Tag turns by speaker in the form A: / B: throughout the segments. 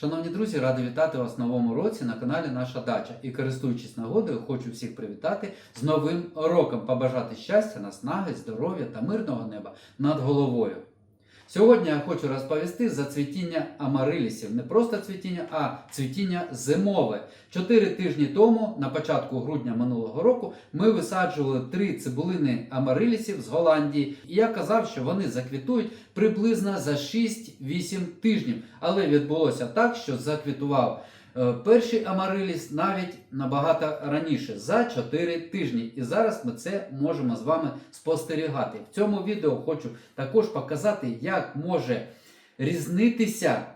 A: Шановні друзі, радий вітати вас в новому році на каналі Наша Дача. І користуючись нагодою, хочу всіх привітати з новим роком, побажати щастя, наснаги, здоров'я та мирного неба над головою. Сьогодні я хочу розповісти за цвітіння амарилісів. Не просто цвітіння, а цвітіння зимове. Чотири тижні тому, на початку грудня минулого року, ми висаджували три цибулини амарилісів з Голландії. І я казав, що вони заквітують приблизно за 6-8 тижнів. Але відбулося так, що заквітував перший амариліс навіть набагато раніше, за 4 тижні. І зараз ми це можемо з вами спостерігати. В цьому відео хочу також показати, як може різнитися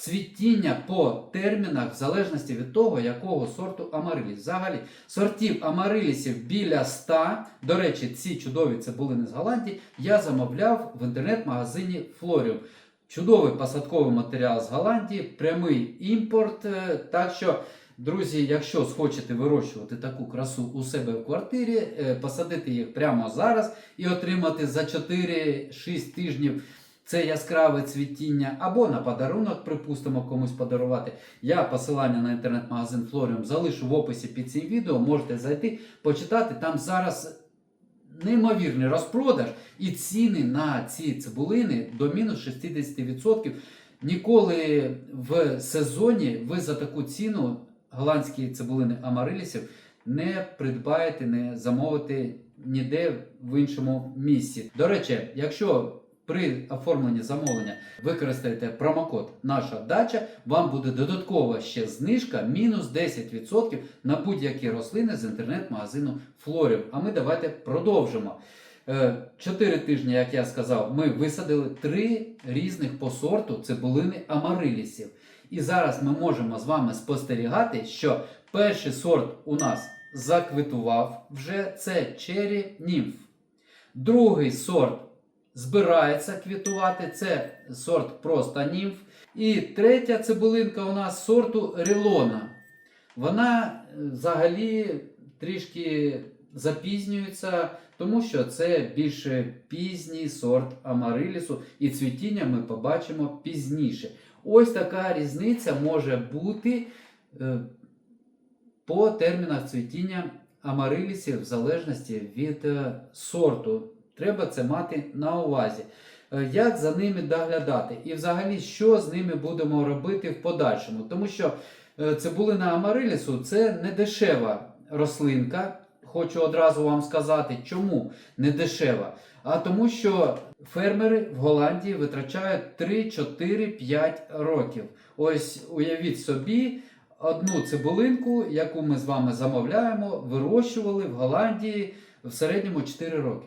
A: цвітіння по термінах в залежності від того, якого сорту амариліс. Взагалі, сортів амарилісів біля 100. До речі, ці чудові цибулини з Голландії я замовляв в інтернет-магазині Florium. Чудовий посадковий матеріал з Голландії, прямий імпорт. Е, Так що, друзі, якщо схочете вирощувати таку красу у себе в квартирі, е, посадити їх прямо зараз і отримати за 4-6 тижнів це яскраве цвітіння, або на подарунок, припустимо, комусь подарувати. Я посилання на інтернет-магазин Florium залишу в описі під цим відео. Можете зайти, почитати. Там зараз неймовірний розпродаж і ціни на ці цибулини до мінус 60%. Ніколи в сезоні ви за таку ціну голландські цибулини амарилісів не придбаєте, не замовите ніде в іншому місці. До речі, якщо при оформленні замовлення використаєте промокод Наша дача, вам буде додаткова ще знижка мінус 10% на будь-які рослини з інтернет-магазину Флорів. А ми давайте продовжимо. Е, Чотири тижні, як я сказав, ми висадили три різних по сорту цибулини амарилісів. І зараз ми можемо з вами спостерігати, що перший сорт у нас заквітував вже це Cherry Nymph. Другий сорт збирається квітувати, це сорт просто німф. І третя цибулинка у нас сорту Релона. Вона е, взагалі трішки запізнюється, тому що це більше пізній сорт амарилісу, і цвітіння ми побачимо пізніше. Ось така різниця може бути е, по термінах цвітіння амарилісів в залежності від е, сорту. Треба це мати на увазі. Е, Як за ними доглядати? І взагалі, що з ними будемо робити в подальшому? Тому що е, цибулина амарилісу це не дешева рослинка. Хочу одразу вам сказати, чому не дешева. А тому, що фермери в Голландії витрачають 3, 4, 5 років. Ось уявіть собі, одну цибулинку, яку ми з вами замовляємо, вирощували в Голландії в середньому 4 роки.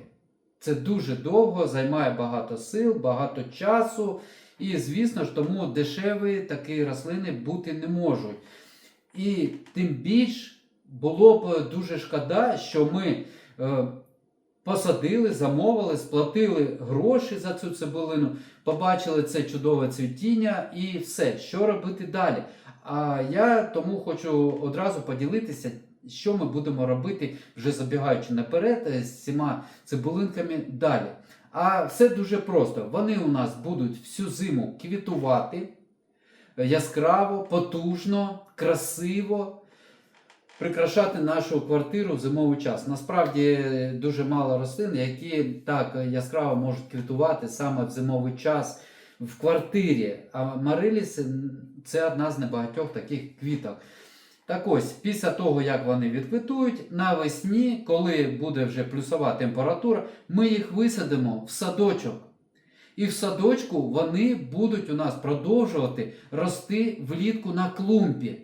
A: Це дуже довго, займає багато сил, багато часу. І, звісно ж, тому дешеві такі рослини бути не можуть. І тим більш було б дуже шкода, що ми е, посадили, замовили, сплатили гроші за цю цибулину, побачили це чудове цвітіння і все, що робити далі. А я тому хочу одразу поділитися, що ми будемо робити, вже забігаючи наперед, е, з цими цибулинками далі. А все дуже просто. Вони у нас будуть всю зиму квітувати е, яскраво, потужно, красиво. Прикрашати нашу квартиру в зимовий час. Насправді е, дуже мало рослин, які так яскраво можуть квітувати саме в зимовий час в квартирі. А мариліс це одна з небагатьох таких квіток. Так ось, після того, як вони відквітують, навесні, коли буде вже плюсова температура, ми їх висадимо в садочок. І в садочку вони будуть у нас продовжувати рости влітку на клумбі.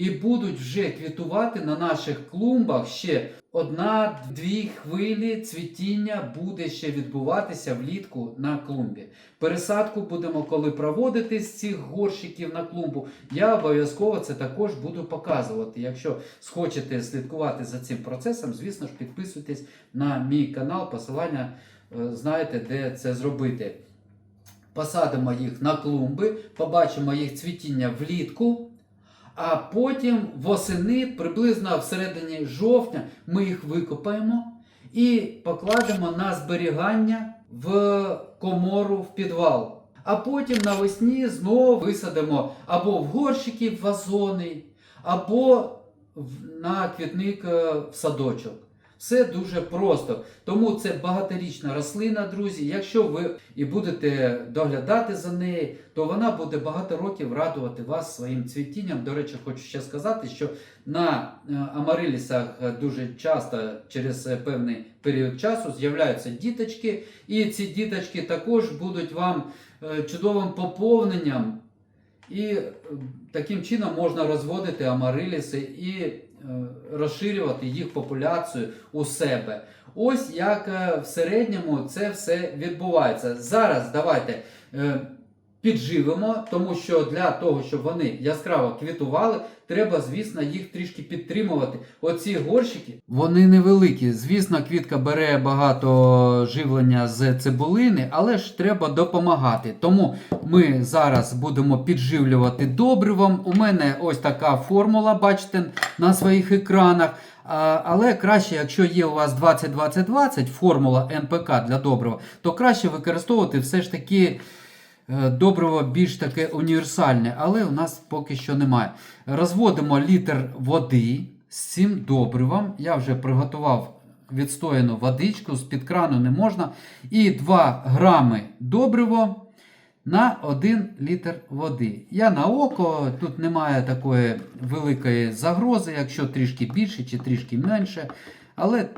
A: І будуть вже квітувати на наших клумбах ще одна-дві хвилі цвітіння буде ще відбуватися влітку на клумбі. Пересадку будемо коли проводити з цих горщиків на клумбу. Я обов'язково це також буду показувати. Якщо схочете слідкувати за цим процесом, звісно ж, підписуйтесь на мій канал, посилання е, знаєте, де це зробити. Посадимо їх на клумби, побачимо їх цвітіння влітку. А потім восени, приблизно всередині жовтня, ми їх викопаємо і покладемо на зберігання в комору в підвал. А потім навесні знову висадимо або в горщики в вазони, або на квітник е, в садочок. Все дуже просто. Тому це багаторічна рослина, друзі. Якщо ви і будете доглядати за нею, то вона буде багато років радувати вас своїм цвітінням. До речі, хочу ще сказати, що на е, амарилісах е, дуже часто через е, певний період часу з'являються діточки, і ці діточки також будуть вам чудовим поповненням. І таким чином можна розводити амариліси і розширювати їх популяцію у себе. Ось як е, в середньому це все відбувається. Зараз давайте е, підживимо, тому що для того, щоб вони яскраво квітували, треба, звісно, їх трішки підтримувати. Оці горщики. Вони невеликі. Звісно, квітка бере багато живлення з цибулини, але ж треба допомагати. Тому ми зараз будемо підживлювати добривом. У мене ось така формула, бачите, на своїх екранах. Але краще, якщо є у вас 20-20-20 формула НПК для добрива, то краще використовувати все ж таки добриво більш таке універсальне, але у нас поки що немає. Розводимо літр води з цим добривом. Я вже приготував відстояну водичку, з-під крану не можна. І 2 грами добриво на 1 літр води. Я на око, тут немає такої великої загрози, якщо трішки більше чи трішки менше. Але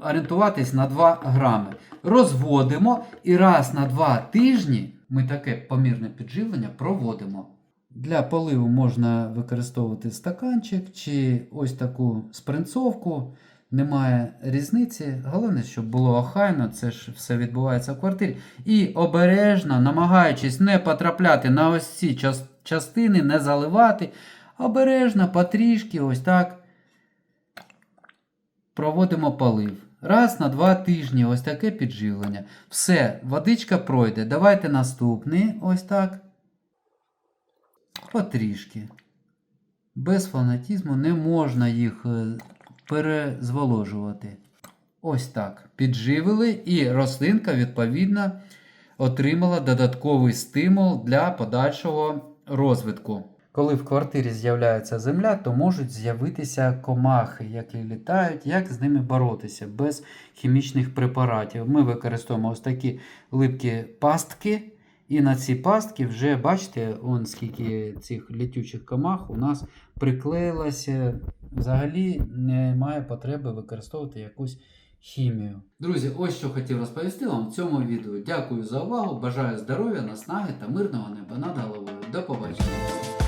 A: орієнтуватись на 2 грами. Розводимо і раз на 2 тижні ми таке помірне підживлення проводимо. Для поливу можна використовувати стаканчик чи ось таку спринцовку. Немає різниці. Головне, щоб було охайно, це ж все відбувається в квартирі. І обережно, намагаючись не потрапляти на ось ці частини, не заливати. Обережно, потрішки, ось так проводимо полив. Раз на два тижні ось таке підживлення. Все, водичка пройде. Давайте наступний. Ось так. Потрішки. Без фанатізму не можна їх е, перезволожувати. Ось так. Підживили, і рослинка, відповідно, отримала додатковий стимул для подальшого розвитку. Коли в квартирі з'являється земля, то можуть з'явитися комахи, які літають, як з ними боротися без хімічних препаратів. Ми використовуємо ось такі липкі пастки. І на ці пастки вже бачите, он скільки цих літючих комах у нас приклеїлося. Взагалі немає потреби використовувати якусь хімію. Друзі, ось що хотів розповісти вам в цьому відео. Дякую за увагу. Бажаю здоров'я, наснаги та мирного неба над головою. До побачення.